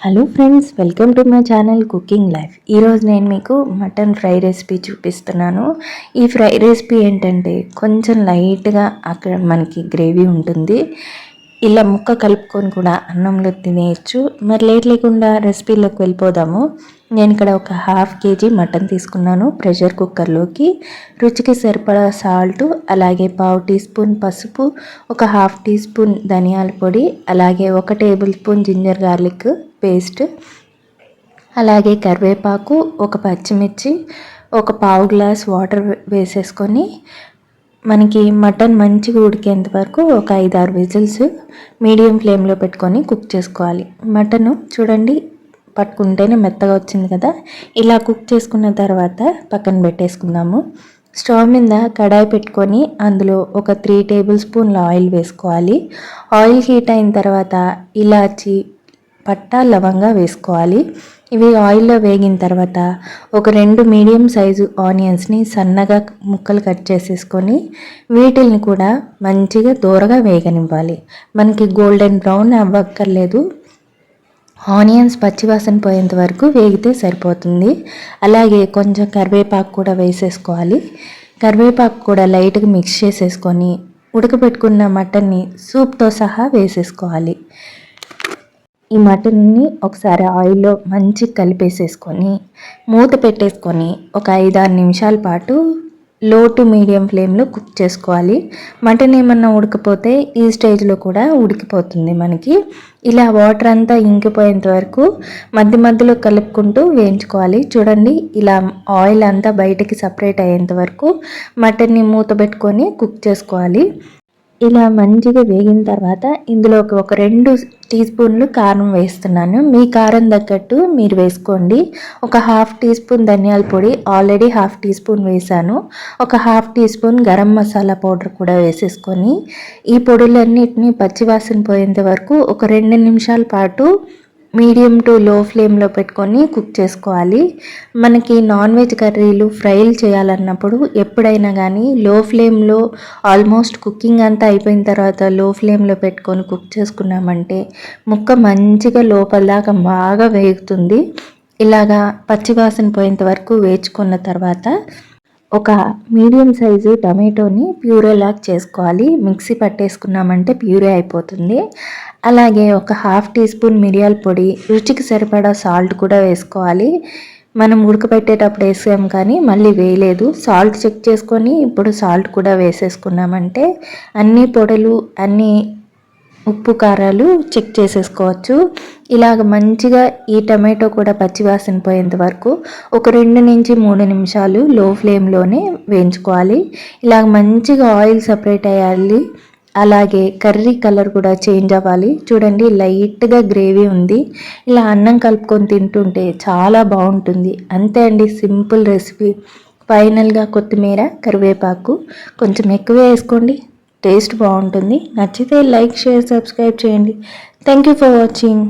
Hello friends welcome to my channel cooking life ఈరోజు నేను మీకు మటన్ ఫ్రై రెసిపీ చూపిస్తున్నాను. ఈ ఫ్రై రెసిపీ ఏంటంటే కొంచెం లైట్గా అక్కడ మనకి గ్రేవీ ఉంటుంది. ఇలా ముక్క కలుపుకొని కూడా అన్నంలో తినేయచ్చు. మరి లేట్ లేకుండా రెసిపీలోకి వెళ్ళిపోదాము. నేను ఇక్కడ ఒక హాఫ్ కేజీ మటన్ తీసుకున్నాను ప్రెషర్ కుక్కర్లోకి. రుచికి సరిపడా సాల్ట్ అలాగే పావు టీ స్పూన్ పసుపు ఒక హాఫ్ టీ స్పూన్ ధనియాల పొడి అలాగే ఒక tablespoon ginger garlic paste అలాగే కరివేపాకు ఒక పచ్చిమిర్చి ఒక పావు గ్లాస్ వాటర్ వేసేసుకొని మనకి మటన్ మంచిగా ఉడికేంత వరకు ఒక ఐదు ఆరు విజిల్స్ మీడియం ఫ్లేమ్లో పెట్టుకొని కుక్ చేసుకోవాలి. మటన్ చూడండి పట్టుకుంటేనే మెత్తగా వచ్చింది కదా. ఇలా కుక్ చేసుకున్న తర్వాత పక్కన పెట్టేసుకుందాము. స్టవ్ మీద కడాయి పెట్టుకొని అందులో ఒక త్రీ టేబుల్ స్పూన్ల ఆయిల్ వేసుకోవాలి. ఆయిల్ హీట్ అయిన తర్వాత ఇలాచి పట్టా లవంగా వేసుకోవాలి. ఇవి ఆయిల్లో వేగిన తర్వాత ఒక రెండు మీడియం సైజు ఆనియన్స్ని సన్నగా ముక్కలు కట్ చేసేసుకొని వీటిల్ని కూడా మంచిగా దూరగా వేగనివ్వాలి. మనకి గోల్డెన్ బ్రౌన్ అవ్వక్కర్లేదు. ఆనియన్స్ పచ్చివాసన పోయేంత వరకు వేగితే సరిపోతుంది. అలాగే కొంచెం కరివేపాకు కూడా వేసేసుకోవాలి. కరివేపాకు కూడా లైట్గా మిక్స్ చేసేసుకొని ఉడకబెట్టుకున్న మటన్ని సూప్తో సహా వేసేసుకోవాలి. ఈ మటన్ని ఒకసారి ఆయిల్లో మంచి కలిపేసేసుకొని మూత పెట్టేసుకొని ఒక ఐదారు నిమిషాల పాటు లో టు మీడియం ఫ్లేమ్లో కుక్ చేసుకోవాలి. మటన్ ఏమన్నా ఉడకపోతే ఈ స్టేజ్లో కూడా ఉడికిపోతుంది మనకి. ఇలా వాటర్ అంతా ఇంకిపోయేంత వరకు మధ్య మధ్యలో కలుపుకుంటూ వేయించుకోవాలి. చూడండి ఇలా ఆయిల్ అంతా బయటకి సపరేట్ అయ్యేంత వరకు మటన్ని మూత పెట్టుకొని కుక్ చేసుకోవాలి. ఇలా మంచిగా వేగిన తర్వాత ఇందులో ఒక రెండు టీ స్పూన్లు కారం వేస్తున్నాను. మీ కారం తగ్గట్టు మీరు వేసుకోండి. ఒక హాఫ్ టీ స్పూన్ ధనియాల పొడి ఆల్రెడీ హాఫ్ టీ స్పూన్ వేసాను ఒక half teaspoon garam masala powder కూడా వేసేసుకొని ఈ పొడులన్నిటిని పచ్చివాసన పోయేంత వరకు ఒక రెండు నిమిషాల పాటు మీడియం టు లో ఫ్లేమ్లో పెట్టుకొని కుక్ చేసుకోవాలి. మనకి నాన్ వెజ్ కర్రీలు ఫ్రైలు చేయాలన్నప్పుడు ఎప్పుడైనా కానీ లో ఫ్లేమ్లో ఆల్మోస్ట్ కుకింగ్ అంతా అయిపోయిన తర్వాత లో ఫ్లేమ్లో పెట్టుకొని కుక్ చేసుకున్నామంటే ముక్క మంచిగా లోపల దాకా బాగా వేగుతుంది. ఇలాగా పచ్చివాసన పోయేంత వరకు వేచుకున్న తర్వాత ఒక మీడియం సైజు టమాటోని ప్యూరే లాగా చేసుకోవాలి. మిక్సీ పట్టేసుకున్నామంటే ప్యూరే అయిపోతుంది. అలాగే ఒక హాఫ్ టీ స్పూన్ మిరియాల పొడి రుచికి సరిపడా సాల్ట్ కూడా వేసుకోవాలి. మనం ఉడకబెట్టేటప్పుడు వేసాం కానీ మళ్ళీ వేయలేదు. సాల్ట్ చెక్ చేసుకొని ఇప్పుడు సాల్ట్ కూడా వేసేసుకున్నామంటే అన్ని పొడలు అన్ని ఉప్పు కారాలు చెక్ చేసేసుకోవచ్చు. ఇలాగ మంచిగా ఈ టమాటో కూడా పచ్చివాసన పోయేంత వరకు ఒక రెండు నుంచి మూడు నిమిషాలు లో ఫ్లేమ్లోనే వేయించుకోవాలి. ఇలాగ మంచిగా ఆయిల్ సపరేట్ అయ్యాలి. అలాగే కర్రీ కలర్ కూడా చేంజ్ అవ్వాలి. చూడండి లైట్గా గ్రేవీ ఉంది. ఇలా అన్నం కలుపుకొని తింటుంటే చాలా బాగుంటుంది. అంతే అండి సింపుల్ రెసిపీ. ఫైనల్గా కొత్తిమీర కరివేపాకు కొంచెం ఎక్కువ వేసుకోండి. టేస్ట్ బాగుంటుంది. నచ్చితే లైక్ షేర్ సబ్స్క్రైబ్ చేయండి. Thank you for watching